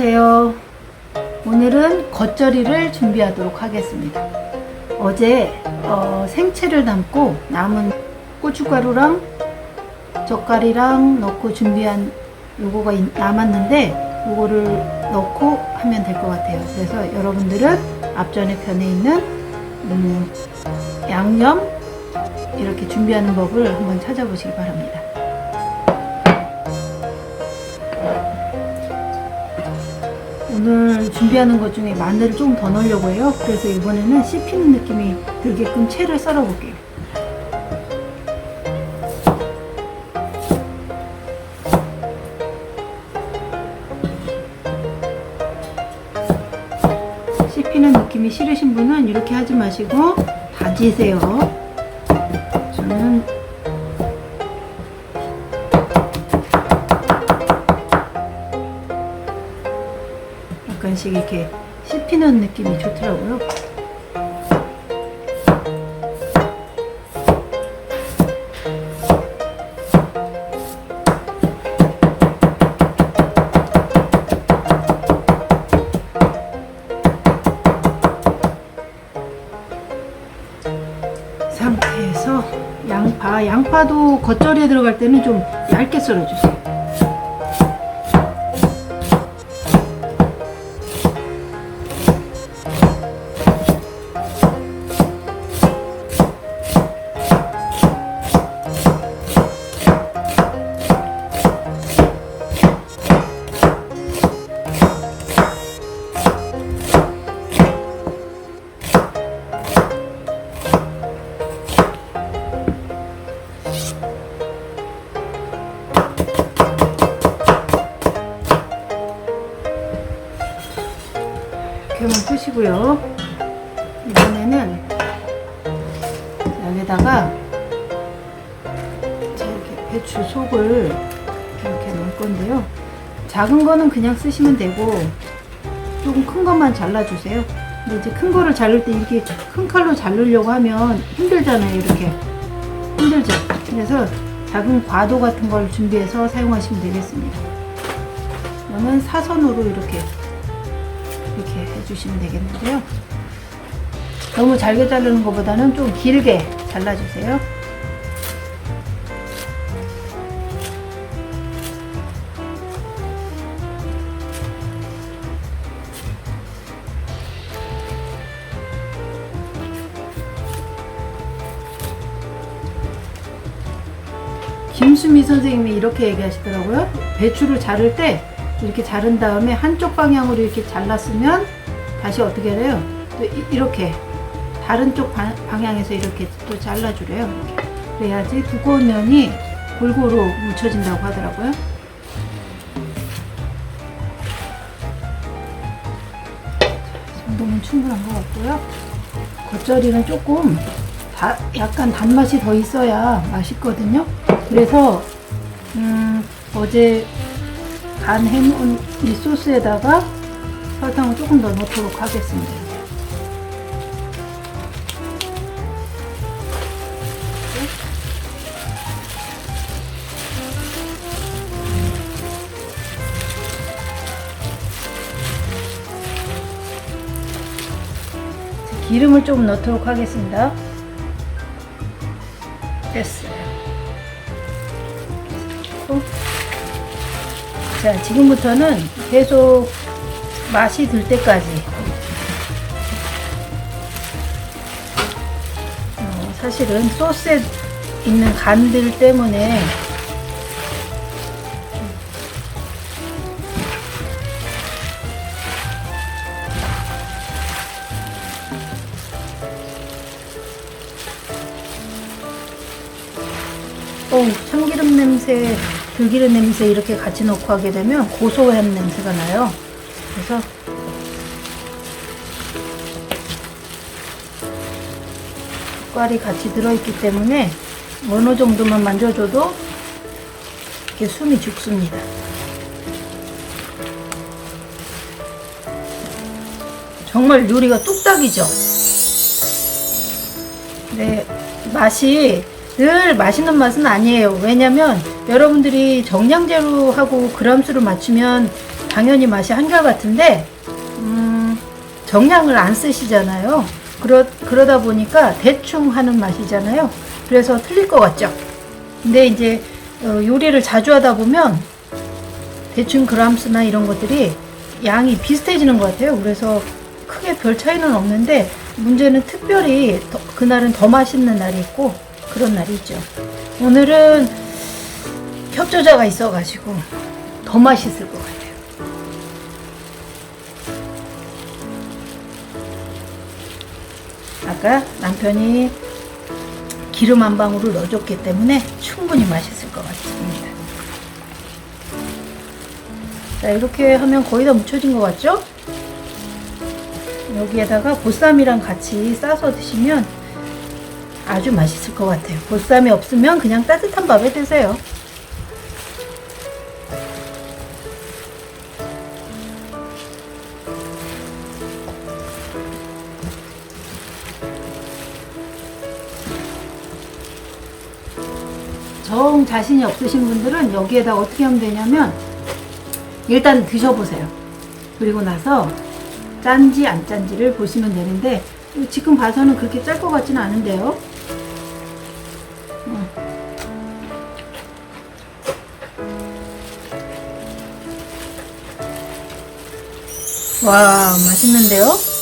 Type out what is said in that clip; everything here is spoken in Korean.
안녕하세요. 오늘은 겉절이를 준비하도록 하겠습니다. 어제 어, 생채를 담고 남은 고춧가루랑 젓갈이랑 넣고 준비한 요거가 있- 남았는데 요거를 넣고 하면 될 것 같아요. 그래서 여러분들은 앞전에 편에 있는 음, 양념 이렇게 준비하는 법을 한번 찾아보시기 바랍니다. 오늘 준비하는 것 중에 마늘을 좀 더 넣으려고 해요. 그래서 이번에는 씹히는 느낌이 들게끔 채를 썰어 볼게요. 씹히는 느낌이 싫으신 분은 이렇게 하지 마시고 다지세요. 저는 약간씩 이렇게 씹히는 느낌이 좋더라고요. 상태에서 양파, 양파도 겉절이에 들어갈 때는 좀 얇게 썰어주세요. 이렇게만 푸시고요. 이번에는 여기다가 자, 이렇게 배추 속을 이렇게 넣을 건데요. 작은 거는 그냥 쓰시면 되고 조금 큰 것만 잘라주세요. 근데 이제 큰 거를 자를 때 이렇게 큰 칼로 자르려고 하면 힘들잖아요. 이렇게 힘들죠. 그래서 작은 과도 같은 걸 준비해서 사용하시면 되겠습니다. 저는 사선으로 이렇게 이렇게 해주시면 되겠는데요. 너무 잘게 자르는 것보다는 좀 길게 잘라주세요. 김수미 선생님이 이렇게 얘기하시더라고요. 배추를 자를 때 이렇게 자른 다음에 한쪽 방향으로 이렇게 잘랐으면 다시 어떻게 해요? 또 이- 이렇게 다른 쪽 방- 방향에서 이렇게 또 잘라주래요. 이렇게. 그래야지 두꺼운 면이 골고루 묻혀진다고 하더라고요. 이 정도면 충분한 것 같고요. 겉절이는 조금 다, 약간 단맛이 더 있어야 맛있거든요. 그래서 음, 어제 간 해놓은 이 소스에다가 설탕을 조금 더 넣도록 하겠습니다. 기름을 좀 넣도록 하겠습니다. 됐어요. 어? 자, 지금부터는 계속 맛이 들 때까지 어, 사실은 소스에 있는 간들 때문에 어, 참기름 냄새, 들기름 냄새 이렇게 같이 넣고 하게 되면 고소한 냄새가 나요. 그래서 젓갈이 같이 들어있기 때문에 어느 정도만 만져줘도 이렇게 숨이 죽습니다. 정말 요리가 뚝딱이죠. 네, 맛이 늘 맛있는 맛은 아니에요. 왜냐면 여러분들이 정량제로 하고 그람수를 맞추면 당연히 맛이 한결같은데 음, 정량을 안 쓰시잖아요. 그러, 그러다 보니까 대충 하는 맛이잖아요. 그래서 틀릴 것 같죠. 근데 이제 어, 요리를 자주 하다 보면 대충 그람수나 이런 것들이 양이 비슷해지는 것 같아요. 그래서 크게 별 차이는 없는데 문제는 특별히 더- 그날은 더 맛있는 날이 있고 그런 날이 있죠. 오늘은 협조자가 있어가지고 더 맛있을 것 같아요. 아까 남편이 기름 한 방울을 넣어줬기 때문에 충분히 맛있을 것 같습니다. 자, 이렇게 하면 거의 다 묻혀진 것 같죠? 여기에다가 보쌈이랑 같이 싸서 드시면 아주 맛있을 것 같아요. 보쌈이 없으면 그냥 따뜻한 밥에 드세요. 정 자신이 없으신 분들은 여기에다 어떻게 하면 되냐면 일단 드셔보세요. 그리고 나서 짠지 안 짠지를 보시면 되는데 지금 봐서는 그렇게 짤 것 같지는 않은데요. 와 맛있는데요?